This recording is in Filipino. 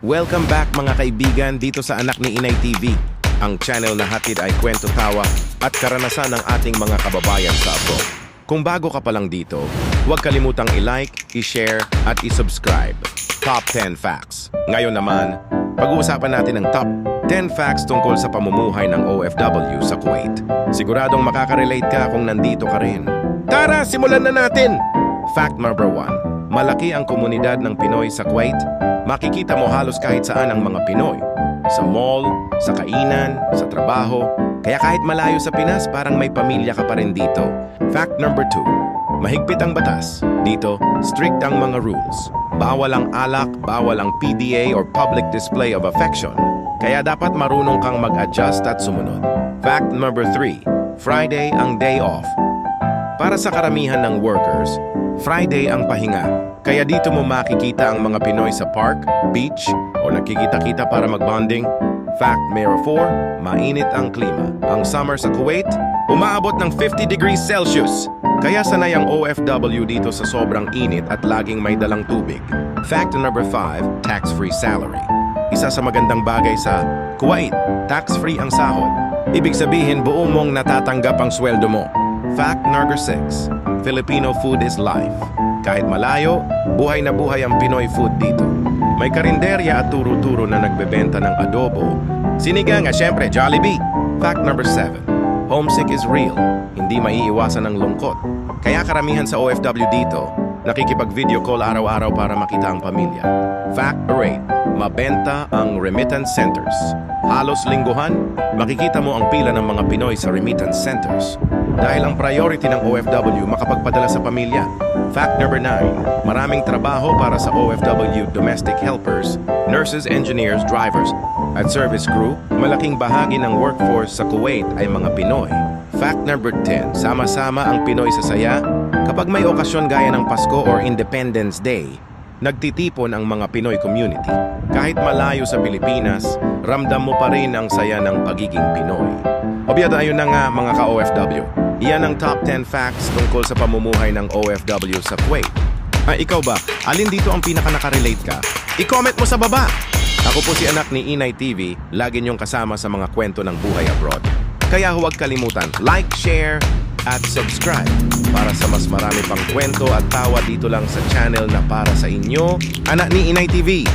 Welcome back mga kaibigan dito sa Anak ni Inay TV, ang channel na hatid ay kwento tawa at karanasan ng ating mga kababayan sa abroad. Kung bago ka pa lang dito, huwag kalimutang i-like, i-share at i-subscribe. Top 10 Facts. Ngayon naman, pag-uusapan natin ang top 10 facts tungkol sa pamumuhay ng OFW sa Kuwait. Siguradong makaka-relate ka kung nandito ka rin. Tara, simulan na natin! Fact number 1. Malaki ang komunidad ng Pinoy sa Kuwait. Makikita mo halos kahit saan ang mga Pinoy. Sa mall, sa kainan, sa trabaho. Kaya kahit malayo sa Pinas, parang may pamilya ka pa rin dito. Fact number 2. Mahigpit ang batas. Dito, strict ang mga rules. Bawal ang alak, bawal ang PDA or public display of affection. Kaya dapat marunong kang mag-adjust at sumunod. Fact number 3. Friday ang day off. Para sa karamihan ng workers, Friday ang pahinga. Kaya dito mo makikita ang mga Pinoy sa park, beach, o nakikita-kita para mag-bonding. Fact number 4, mainit ang klima. Ang summer sa Kuwait, umaabot ng 50 degrees Celsius. Kaya sanay ang OFW dito sa sobrang init at laging may dalang tubig. Fact number 5, tax-free salary. Isa sa magandang bagay sa Kuwait, tax-free ang sahod. Ibig sabihin buo mong natatanggap ang sweldo mo. Fact number 6. Filipino food is life. Kahit malayo, buhay na buhay ang Pinoy food dito. May karinderya at turo-turo na nagbebenta ng adobo. Sinigang at syempre Jollibee. Fact number 7. Homesick is real. Hindi maiiwasan ang lungkot. Kaya karamihan sa OFW dito, nakikipag-video call araw-araw para makita ang pamilya. Fact 8. Mabenta ang remittance centers. Halos lingguhan, makikita mo ang pila ng mga Pinoy sa remittance centers. Dahil ang priority ng OFW makapagpadala sa pamilya. Fact number 9. Maraming trabaho para sa OFW domestic helpers, nurses, engineers, drivers, at service crew. Malaking bahagi ng workforce sa Kuwait ay mga Pinoy. Fact number 10. Sama-sama ang Pinoy sa saya. Kapag may okasyon gaya ng Pasko or Independence Day, nagtitipon ang mga Pinoy community. Kahit malayo sa Pilipinas, ramdam mo pa rin ang saya ng pagiging Pinoy. Obyado ayun na nga mga ka-OFW. Iyan ang top 10 facts tungkol sa pamumuhay ng OFW sa Kuwait. Ah, ikaw ba? Alin dito ang pinaka nakarelate ka? I-comment mo sa baba! Ako po si anak ni Inay TV, lagi niyong kasama sa mga kwento ng buhay abroad. Kaya huwag kalimutan, like, share, at subscribe para sa mas marami pang kwento at tawa dito lang sa channel na para sa inyo, anak ni Inay TV.